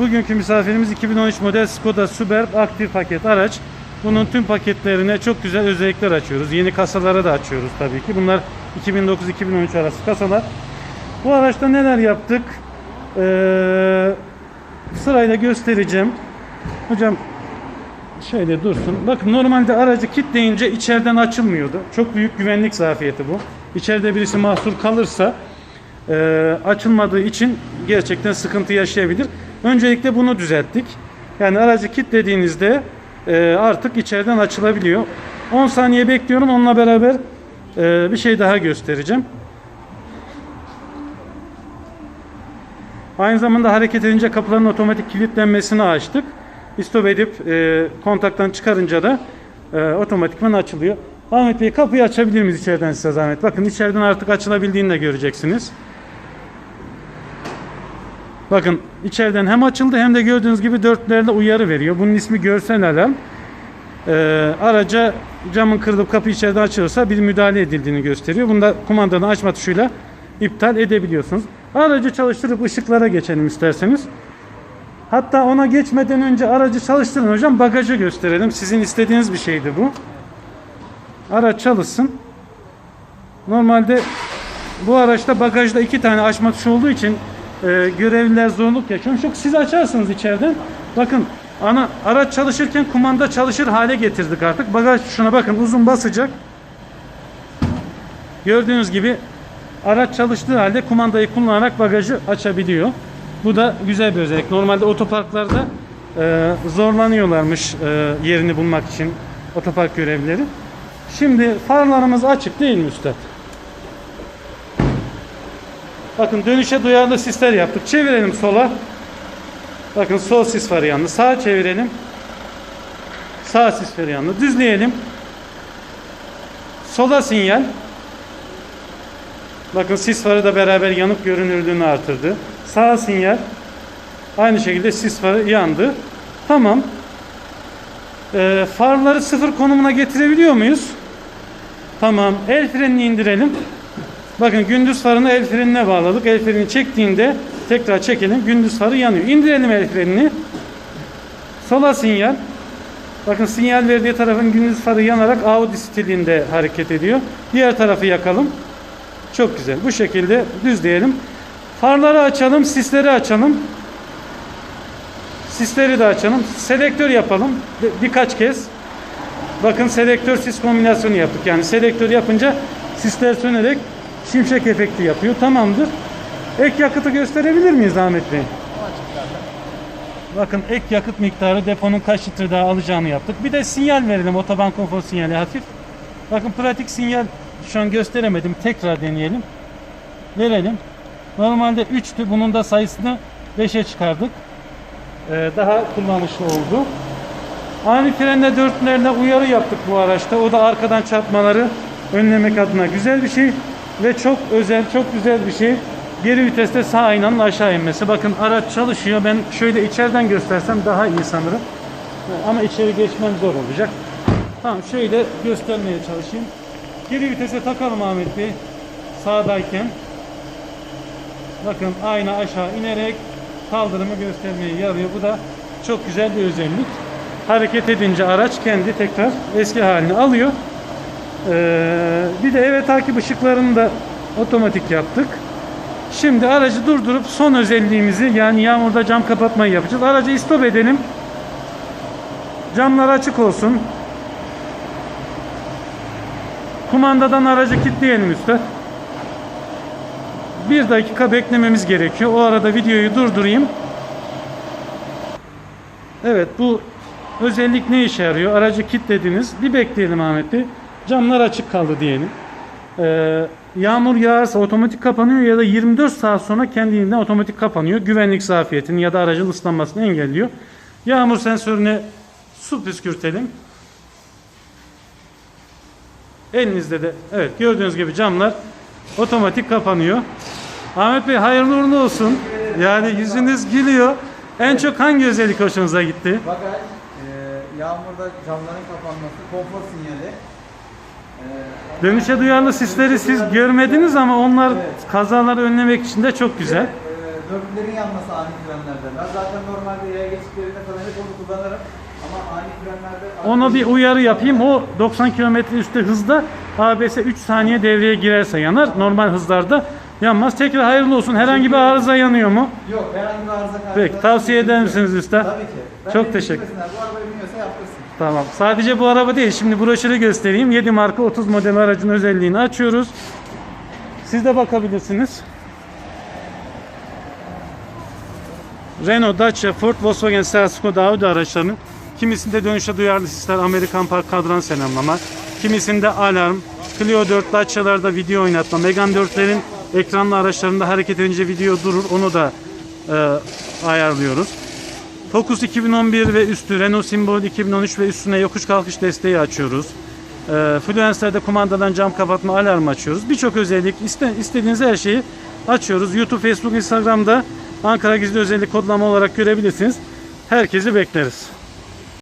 bugünkü misafirimiz 2013 model Skoda Superb aktif paket araç. Bunun tüm paketlerine çok güzel özellikler açıyoruz. Yeni kasalara da açıyoruz tabii ki. Bunlar 2009-2013 arası kasalar. Bu araçta neler yaptık? Ee, sırayla göstereceğim. Hocam şöyle dursun. Bakın normalde aracı kilitleyince içeriden açılmıyordu. Çok büyük güvenlik zafiyeti bu. İçeride birisi mahsur kalırsa e, açılmadığı için gerçekten sıkıntı yaşayabilir. Öncelikle bunu düzelttik. Yani aracı kilitlediğinizde e, artık içeriden açılabiliyor. 10 saniye bekliyorum. Onunla beraber e, bir şey daha göstereceğim. Aynı zamanda hareket edince kapıların otomatik kilitlenmesini açtık. İstop edip e, kontaktan çıkarınca da e, otomatikman açılıyor. Ahmet Bey kapıyı açabilir miyiz içeriden size zahmet? Bakın içeriden artık açılabildiğini de göreceksiniz. Bakın içeriden hem açıldı hem de gördüğünüz gibi dörtlerle uyarı veriyor. Bunun ismi görsel alarm. Ee, araca camın kırılıp kapı içeriden açılırsa bir müdahale edildiğini gösteriyor. Bunda kumandanın açma tuşuyla iptal edebiliyorsunuz. Aracı çalıştırıp ışıklara geçelim isterseniz. Hatta ona geçmeden önce aracı çalıştırın hocam bagajı gösterelim. Sizin istediğiniz bir şeydi bu. Araç çalışsın. Normalde bu araçta bagajda iki tane açma tuşu olduğu için e, görevliler zorluk yaşıyor. Çok siz açarsınız içeriden. Bakın ana araç çalışırken kumanda çalışır hale getirdik artık. Bagaj tuşuna bakın uzun basacak. Gördüğünüz gibi araç çalıştığı halde kumandayı kullanarak bagajı açabiliyor. Bu da güzel bir özellik. Normalde otoparklarda e, zorlanıyorlarmış e, yerini bulmak için otopark görevlileri. Şimdi farlarımız açık değil mi üstad? Bakın dönüşe duyarlı sisler yaptık. Çevirelim sola. Bakın sol sis farı yandı. Sağa çevirelim. Sağ sis farı yandı. Düzleyelim. Sola sinyal. Bakın sis farı da beraber yanıp görünürlüğünü artırdı. Sağ sinyal. Aynı şekilde sis farı yandı. Tamam. Ee, farları sıfır konumuna getirebiliyor muyuz? Tamam. El frenini indirelim. Bakın gündüz farını el frenine bağladık. El frenini çektiğinde tekrar çekelim. Gündüz farı yanıyor. İndirelim el frenini. Sola sinyal. Bakın sinyal verdiği tarafın gündüz farı yanarak Audi stilinde hareket ediyor. Diğer tarafı yakalım. Çok güzel. Bu şekilde düzleyelim. Farları açalım, sisleri açalım. Sisleri de açalım. Selektör yapalım bir- birkaç kez. Bakın selektör sis kombinasyonu yaptık. Yani selektör yapınca sisler sönerek şimşek efekti yapıyor. Tamamdır. Ek yakıtı gösterebilir miyiz Ahmet Bey? Bakın ek yakıt miktarı deponun kaç litre daha alacağını yaptık. Bir de sinyal verelim otoban konfor sinyali hafif. Bakın pratik sinyal şu an gösteremedim. Tekrar deneyelim. Verelim. Normalde 3'tü. Bunun da sayısını 5'e çıkardık. Ee, daha kullanışlı oldu. Ani frenle dörtlerine uyarı yaptık bu araçta. O da arkadan çarpmaları önlemek adına güzel bir şey ve çok özel, çok güzel bir şey. Geri viteste sağ aynanın aşağı inmesi. Bakın araç çalışıyor. Ben şöyle içeriden göstersem daha iyi sanırım. Ama içeri geçmem zor olacak. Tamam şöyle göstermeye çalışayım. Geri vitese takalım Ahmet Bey. Sağdayken. Bakın ayna aşağı inerek kaldırımı göstermeye yarıyor. Bu da çok güzel bir özellik. Hareket edince araç kendi tekrar eski halini alıyor. Ee, bir de eve takip ışıklarını da otomatik yaptık. Şimdi aracı durdurup son özelliğimizi yani yağmurda cam kapatmayı yapacağız. Aracı istop edelim. Camlar açık olsun. Kumandadan aracı kilitleyelim üstte. Bir dakika beklememiz gerekiyor. O arada videoyu durdurayım. Evet bu özellik ne işe yarıyor? Aracı kilitlediniz. Bir bekleyelim Ahmet Bey. Camlar açık kaldı diyelim. Ee, yağmur yağarsa otomatik kapanıyor ya da 24 saat sonra kendiliğinden otomatik kapanıyor. Güvenlik zafiyetini ya da aracın ıslanmasını engelliyor. Yağmur sensörüne su püskürtelim. Elinizde de evet gördüğünüz gibi camlar otomatik kapanıyor. Ahmet Bey hayırlı uğurlu olsun. Yani yüzünüz gülüyor. En çok hangi özellik hoşunuza gitti? Bagaj, e, yağmurda camların kapanması, konfor sinyali. Dönüşe duyarlı sisleri siz görmediniz ama onlar kazaları önlemek için de çok güzel. e, dörtlülerin yanması ani frenlerde. Ben zaten normalde yaya geçişlerinde falan hep onu kullanırım. Ama ani frenlerde... Ona bir uyarı yapayım. O 90 km üstü hızda ABS 3 saniye devreye girerse yanar. Normal hızlarda yanmaz. Tekrar hayırlı olsun. Herhangi bir arıza yanıyor mu? Yok herhangi bir arıza kaybı. Peki, tavsiye eder misiniz usta? Tabii ki. Ben Çok teşekkür-. Bu arabayı biniyorsa yaptırsın. Tamam. Sadece bu araba değil. Şimdi broşürü göstereyim. 7 marka 30 model aracın özelliğini açıyoruz. Siz de bakabilirsiniz. Renault, Dacia, Ford, Volkswagen, Seat, Skoda, Audi araçlarının kimisinde dönüşe duyarlı sisler, Amerikan Park kadran selamlama, kimisinde alarm, Clio 4 Dacia'larda video oynatma, Megane 4'lerin ekranlı araçlarında hareket edince video durur, onu da e, ayarlıyoruz. Focus 2011 ve üstü, Renault Symbol 2013 ve üstüne yokuş kalkış desteği açıyoruz. E, Fluence'lerde kumandadan cam kapatma alarmı açıyoruz. Birçok özellik, iste, istediğiniz her şeyi açıyoruz. YouTube, Facebook, Instagram'da Ankara Gizli Özellik kodlama olarak görebilirsiniz. Herkesi bekleriz.